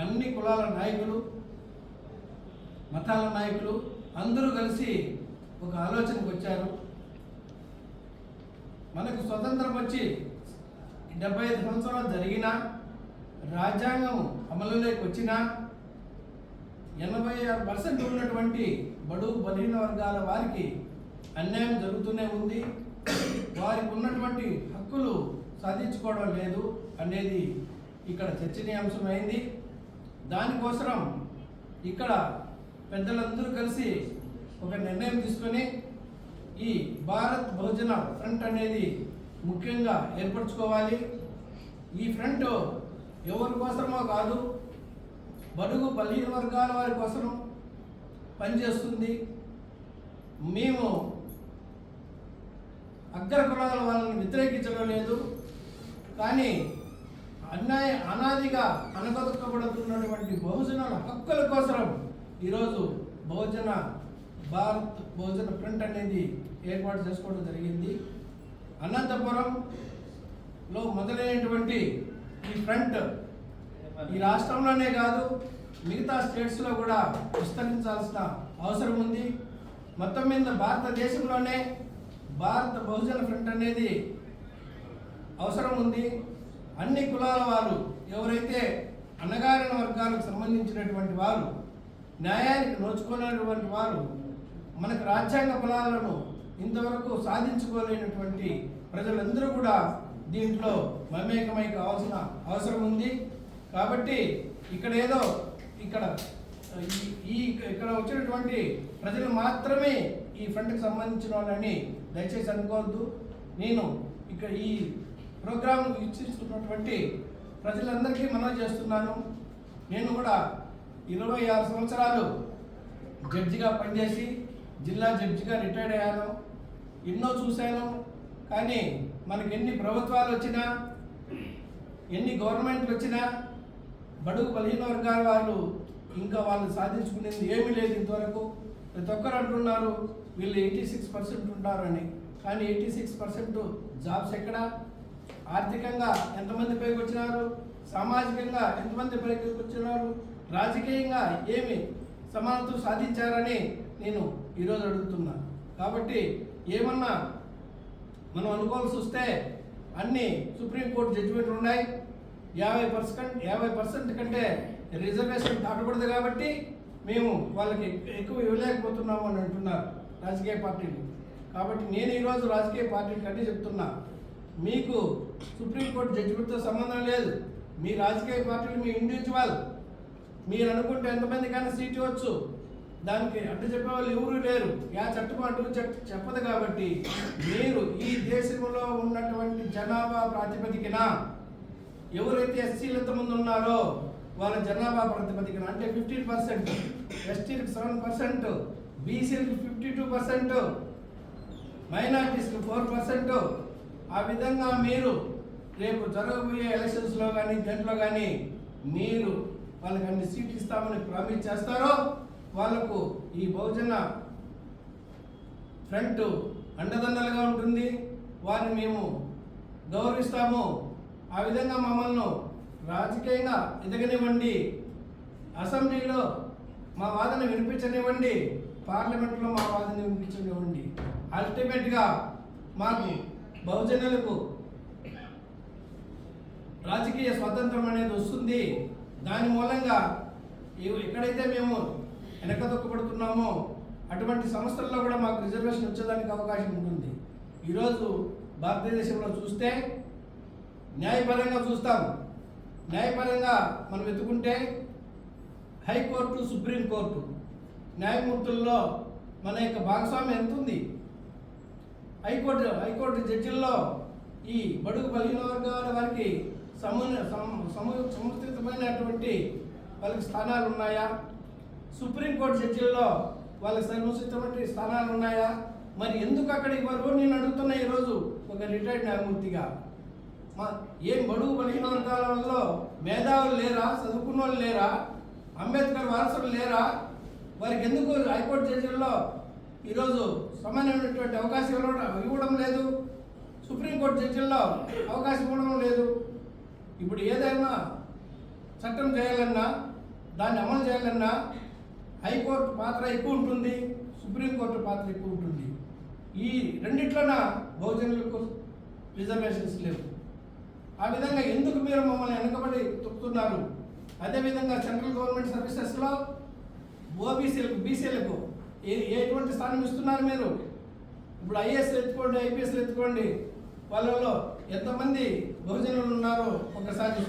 అన్ని కులాల నాయకులు మతాల నాయకులు అందరూ కలిసి ఒక ఆలోచనకు వచ్చారు. మనకు స్వతంత్రం వచ్చి డెబ్బై ఐదు సంవత్సరాలు జరిగినా రాజ్యాంగం అమలులోకి వచ్చినా ఎనభై ఆరు పర్సెంట్ ఉన్నటువంటి బడుగు బలహీన వర్గాల వారికి అన్యాయం జరుగుతూనే ఉంది. వారికి ఉన్నటువంటి హక్కులు సాధించుకోవడం లేదు అనేది ఇక్కడ చర్చనీయాంశమైంది. దానికోసం ఇక్కడ పెద్దలందరూ కలిసి ఒక నిర్ణయం తీసుకొని ఈ భారత్ బహుజన ఫ్రంట్ అనేది ముఖ్యంగా ఏర్పరచుకోవాలి. ఈ ఫ్రంట్ ఎవరి కోసమో కాదు బడుగు బలహీన వర్గాల వారి కోసం పనిచేస్తుంది. మేము అగ్ర కులాల వాళ్ళని వ్యతిరేకించడం లేదు. కానీ అన్యాయ అనాదిగా అనగదొక్కబడుతున్నటువంటి బహుజనుల హక్కుల కోసం ఈరోజు బహుజన భారత్ బహుజన ఫ్రంట్ అనేది ఏర్పాటు చేసుకోవడం జరిగింది. అనంతపురంలో మొదలైనటువంటి ఈ ఫ్రంట్ ఈ రాష్ట్రంలోనే కాదు మిగతా స్టేట్స్లో కూడా విస్తరించాల్సిన అవసరం ఉంది. మొత్తం మీద భారతదేశంలోనే భారత బహుజన ఫ్రంట్ అనేది అవసరం ఉంది. అన్ని కులాల వారు ఎవరైతే అన్నగారిన వర్గాలకు సంబంధించినటువంటి వారు న్యాయానికి నోచుకున్నటువంటి వారు మనకు రాజ్యాంగ కులాలను ఇంతవరకు సాధించుకోలేనటువంటి ప్రజలందరూ కూడా దీంట్లో మమేకమై కావాల్సిన అవసరం ఉంది. కాబట్టి ఇక్కడ ఏదో ఇక్కడ ఈ- ఈ ఇక్కడ వచ్చినటువంటి ప్రజలు మాత్రమే ఈ ఫ్రంట్కి సంబంధించిన వాళ్ళని దయచేసి అనుకోవద్దు. నేను ఇక్కడ ఈ ప్రోగ్రాం వీక్షిస్తున్నటువంటి ప్రజలందరికీ మనవి చేస్తున్నాను. నేను కూడా ఇరవై ఆరు సంవత్సరాలు జడ్జిగా పనిచేసి జిల్లా జడ్జిగా రిటైర్డ్ అయ్యాను. ఎన్నో చూశాను. కానీ మనకి ఎన్ని ప్రభుత్వాలు వచ్చినా ఎన్ని గవర్నమెంట్లు వచ్చినా బడుగు బలహీన వర్గాల వాళ్ళు ఇంకా వాళ్ళు సాధించుకునేది ఏమీ లేదు ఇంతవరకు. ప్రతి ఒక్కరు అంటున్నారు వీళ్ళు ఎయిటీ సిక్స్ పర్సెంట్ ఉంటారని. కానీ ఎయిటీ సిక్స్ పర్సెంట్ జాబ్స్ ఎక్కడ? ఆర్థికంగా ఎంతమంది పైకి వచ్చినారు సామాజికంగా ఎంతమంది పైకి వచ్చినారు రాజకీయంగా ఏమి సమానత్వం సాధించారని నేను ఈరోజు అడుగుతున్నా. కాబట్టి ఏమన్నా మనం అనుకోవాల్సి వస్తే అన్ని సుప్రీంకోర్టు జడ్జిమెంట్లు ఉన్నాయి. యాభై పర్సెంట్ యాభై పర్సెంట్ కంటే రిజర్వేషన్ దాటకూడదు కాబట్టి మేము వాళ్ళకి ఎక్కువ ఇవ్వలేకపోతున్నాము అని అంటున్నారు రాజకీయ పార్టీలు. కాబట్టి నేను ఈరోజు రాజకీయ పార్టీకి అన్నీ చెప్తున్నా. మీకు సుప్రీంకోర్టు జడ్జిమెంట్తో సంబంధం లేదు. మీ రాజకీయ పార్టీలు మీ ఇండివిజువల్ మీరు అనుకుంటే ఎంతమందికైనా సీట్ ఇవ్వచ్చు. దానికి అడ్డు చెప్పే వాళ్ళు ఎవరు లేరు. యా చట్టం అడ్డు చెప్పదు కాబట్టి మీరు ఈ దేశంలో ఉన్నటువంటి జనాభా ప్రాతిపదికన ఎవరైతే ఎస్సీలు ఎంతమంది ఉన్నారో వాళ్ళ జనాభా ప్రాతిపదికన అంటే ఫిఫ్టీన్ పర్సెంట్ ఎస్టీలకు సెవెన్ పర్సెంట్ బీసీలకు ఫిఫ్టీ టూ పర్సెంట్ మైనార్టీస్కి ఫోర్ పర్సెంట్ ఆ విధంగా మీరు రేపు జరగబోయే ఎలక్షన్స్లో కానీ దేంట్లో కానీ మీరు వాళ్ళకి అన్ని సీట్లు ఇస్తామని ప్రామిస్ చేస్తారో వాళ్ళకు ఈ బహుజన ఫ్రంట్ అండదండలుగా ఉంటుంది. వారిని మేము గౌరవిస్తాము. ఆ విధంగా మమ్మల్ని రాజకీయంగా ఎదగనివ్వండి. అసెంబ్లీలో మా వాదన వినిపించనివ్వండి. పార్లమెంట్లో మా వాదన వినిపించనివ్వండి. అల్టిమేట్గా మాకు బహుజనులకు రాజకీయ స్వాతంత్రం అనేది వస్తుంది. దాని మూలంగా ఇవి- ఎక్కడైతే మేము వెనకదొక్కబడుతున్నామో అటువంటి సంస్థల్లో కూడా మాకు రిజర్వేషన్ వచ్చేదానికి అవకాశం ఉంటుంది. ఈరోజు భారతదేశంలో చూస్తే న్యాయపరంగా చూస్తాం న్యాయపరంగా మనం వెతుకుంటే హైకోర్టు సుప్రీంకోర్టు న్యాయమూర్తుల్లో మన యొక్క భాగస్వామ్యం ఎంత ఉంది? హైకోర్టు హైకోర్టు జడ్జిల్లో ఈ బడుగు బలహీన వర్గాల వారికి సము సము- సముచితమైనటువంటి వాళ్ళకి స్థానాలు ఉన్నాయా? సుప్రీంకోర్టు జడ్జిల్లో వాళ్ళకి సముచితమైన స్థానాలు ఉన్నాయా? మరి ఎందుకు అక్కడికి వరకు నేను అడుగుతున్నా ఈరోజు ఒక రిటైర్డ్ న్యాయమూర్తిగా? మా ఏం బడుగు బలహీన వర్గాలలో మేధావులు లేరా? చదువుకున్న వాళ్ళు లేరా? అంబేద్కర్ వారసులు లేరా? వారికి ఎందుకు హైకోర్టు జడ్జిల్లో ఈరోజు సమానమైనటువంటి అవకాశం ఇవ్వడం ఇవ్వడం లేదు. సుప్రీంకోర్టు జడ్జిల్లో అవకాశం ఇవ్వడం లేదు. ఇప్పుడు ఏదైనా చట్టం చేయాలన్నా దాన్ని అమలు చేయాలన్నా హైకోర్టు పాత్ర ఎక్కువ ఉంటుంది సుప్రీంకోర్టు పాత్ర ఎక్కువ ఉంటుంది. ఈ రెండిట్లోన బహుజనులకు రిజర్వేషన్స్ లేవు. ఆ విధంగా ఎందుకు మీరు మమ్మల్ని వెనకబడి తొక్కుతున్నారు? అదేవిధంగా సెంట్రల్ గవర్నమెంట్ సర్వీసెస్లో ఓబీసీలకు బీసీలకు ఏ ఎటువంటి స్థానం ఇస్తున్నారు మీరు? ఇప్పుడు ఐఏఎస్ ఎత్తుకోండి ఐపీఎస్ ఎత్తుకోండి. వాళ్ళలో ఎంతమంది బహుజనులు ఉన్నారో ఒకసారి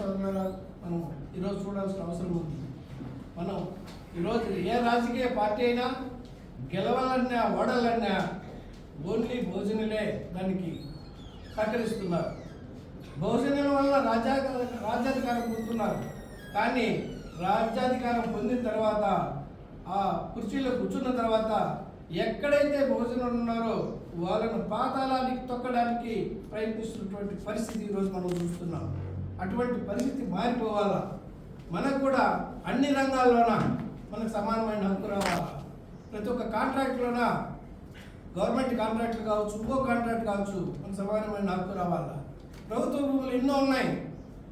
మనం? ఈరోజు చూడాల్సిన అవసరం ఉంది. మనం ఈరోజు ఏ రాజకీయ పార్టీ అయినా గెలవాలన్నా ఓడాలన్నా ఓన్లీ భోజనులే దానికి సహకరిస్తున్నారు. భోజనం వల్ల రాజ్యా రాజ్యాధికారం పొందుతున్నారు. కానీ రాజ్యాధికారం పొందిన తర్వాత ఆ కుర్చీలో కూర్చున్న తర్వాత ఎక్కడైతే భోజనం ఉన్నారో వాళ్ళను పాతాళానికి తొక్కడానికి ప్రయత్నిస్తున్నటువంటి పరిస్థితి ఈరోజు మనం చూస్తున్నాం. అటువంటి పరిస్థితి మారిపోవాలా? మనకు కూడా అన్ని రంగాల్లోన మనకు సమానమైన హక్కు రావాలా? ప్రతి ఒక్క కాంట్రాక్ట్లోన? గవర్నమెంట్ కాంట్రాక్ట్లు కావచ్చు ఇంకో కాంట్రాక్ట్ కావచ్చు మనకు సమానమైన హక్కు రావాలా? ప్రభుత్వ భూములు ఎన్నో ఉన్నాయి.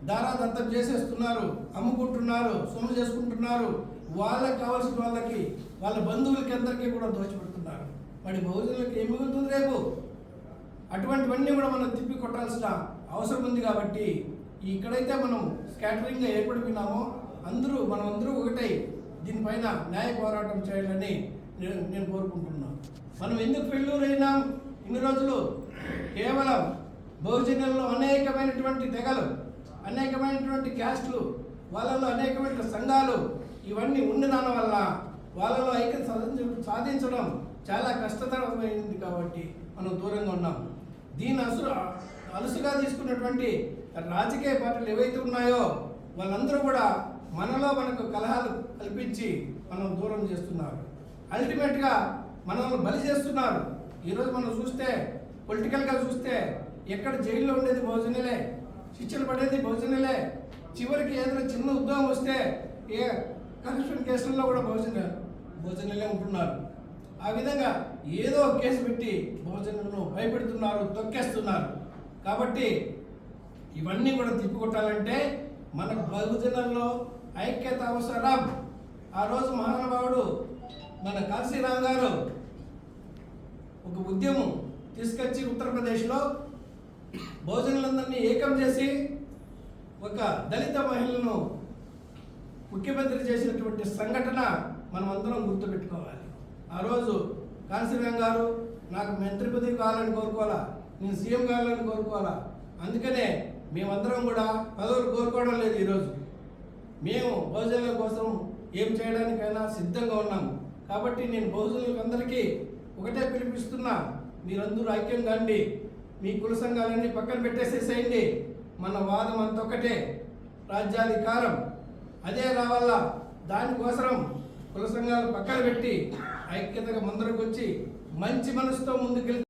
దారాదత్తం చేసేస్తున్నారు అమ్ముకుంటున్నారు సొమ్ము చేసుకుంటున్నారు వాళ్ళకి కావాల్సిన వాళ్ళకి వాళ్ళ బంధువులకి అందరికీ కూడా దోచిపెడుతున్నారు మరి బహుజనులకి ఏమి మిగులుతుంది రేపు? అటువంటివన్నీ కూడా మనం తిప్పి కొట్టాల్సిన అవసరం ఉంది కాబట్టి ఇక్కడైతే మనం స్కాటరింగ్గా ఏర్పడిపోయినామో అందరూ మనం అందరూ ఒకటై దీనిపైన న్యాయ పోరాటం చేయాలని నేను నేను కోరుకుంటున్నాను. మనం ఎందుకు ఫెయిల్యూర్ అయినాం? ఇన్ని రోజులు కేవలం బహుజనుల్లో అనేకమైనటువంటి తెగలు అనేకమైనటువంటి క్యాస్ట్లు వాళ్ళలో అనేకమైన సంఘాలు ఇవన్నీ ఉండడం వల్ల వాళ్ళలో ఐక్యత సాధించ- సాధించడం చాలా కష్టతరమైంది కాబట్టి మనం దూరంగా ఉన్నాం. దీని అసు అలుసుగా తీసుకున్నటువంటి రాజకీయ పార్టీలు ఏవైతే ఉన్నాయో వాళ్ళందరూ కూడా మనలో మనకు కలహాలు కల్పించి మనం దూరం చేస్తున్నారు. అల్టిమేట్గా మనల్ని బలి చేస్తున్నారు. ఈరోజు మనం చూస్తే పొలిటికల్గా చూస్తే ఎక్కడ జైల్లో ఉండేది భోజనలే శిక్షలు పడేది భోజనలే చివరికి ఏదైనా చిన్న ఉద్యోగం వస్తే ఏ కరప్షన్ కేసుల్లో కూడా భోజన భోజనలే ఉంటున్నారు. ఆ విధంగా ఏదో ఒక కేసు పెట్టి భోజనులను భయపెడుతున్నారు తొక్కేస్తున్నారు. కాబట్టి ఇవన్నీ కూడా తిప్పికొట్టాలంటే మనకు బహుజనంలో ఐక్యత అవసరం. ఆ రోజు మహానుభావుడు మన కాశీరామ్ గారు ఒక ఉద్యమం తీసుకొచ్చి ఉత్తరప్రదేశ్లో భోజనులందరినీ ఏకం చేసి ఒక దళిత మహిళను ముఖ్యమంత్రి చేసినటువంటి సంఘటన మనం అందరం గుర్తుపెట్టుకోవాలి. ఆ రోజు కాశీరామ్ గారు నాకు మంత్రి పదవి కావాలని కోరుకోవాలా? నేను సీఎం కావాలని కోరుకోవాలా? అందుకనే మేమందరం కూడా పదవులు కోరుకోవడం లేదు ఈరోజు. మేము బహుజనుల కోసం ఏం చేయడానికైనా సిద్ధంగా ఉన్నాం. కాబట్టి నేను బహుజనులకు అందరికీ ఒకటే పిలిపిస్తున్నా. మీరందరూ ఐక్యం కాండి మీ కుల సంఘాలన్నీ పక్కన పెట్టేసేసేయండి. మన వాదం అంత ఒకటే రాజ్యాధికారం అదే రావాల దానికోసం కుల సంఘాలు పక్కన పెట్టి ఐక్యతగా ముందరకు వచ్చి మంచి మనసుతో ముందుకెళ్తే